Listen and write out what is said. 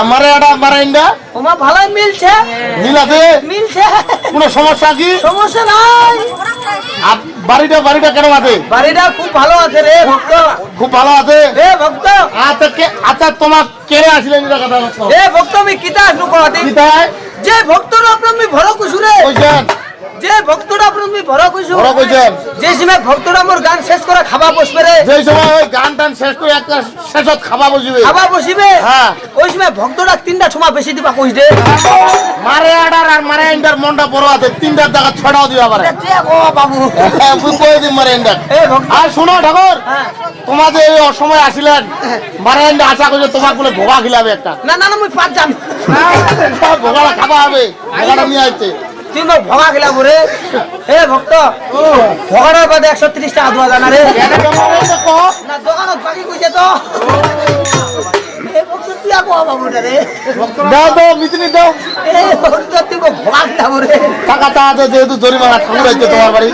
আমারে এটা আমারে ইন্ডা ওমা ভালোই মিলছে। মিলাতে? মিলছে। কোনো সমস্যা কি? সমস্যা নাই। আর বাড়িটা বাড়িটা কেন আছে? বাড়িটা খুব ভালো আছে রে ভক্ত। খুব ভালো আছে? রে ভক্ত। আচ্ছা কে আচ্ছা তোমার কেড়ে আসলেন এটা কথা বলছো? রে ভক্ত আমি কিতা আসনু করাতে কিতায় যে ভক্তরা আপনার আমি ভর কইছু রে কইছেন যে ভক্তরা আপনার আমি ভর কইছু। বড় কইছেন যে সময় ভক্তরা মোর গান শেষ করে খাবা বসবে রে। যেই সময় ওই গান টান শেষ করে একটা শেষত খাবা বসিবে। খাবা বসিবে? হ্যাঁ। ওই সময় ভক্তরা তিনটা বেশি দিবা কইস দে। মারে আডার আর মারে ইন্ডার মনটা বড় আছে। তিনটার জায়গা ছড়াও দিবা পারে। ও বাবু। কই দিন মারে ইন্ডার। এ ভক্ত। আর শোনো ঠাকুর হ্যাঁ। তোমাদের এই অসময় আসিলেন মারে ইন্ডা আশা করছে তোমার বলে ভোগা খিলাবে একটা। না না না মুই পাঁচ যাম ভোগাটা খাবা হবে ভোগাটা নিয়ে তুই ভগা খেলাম রে এ ভক্ত ভগাটার বাদে একশো ত্রিশ টাকা দেওয়া জানা রে না দোকানত বাকি কইছে তো। যেহেতু জরিমানা ঠাকুর আছে তোমার বাড়ি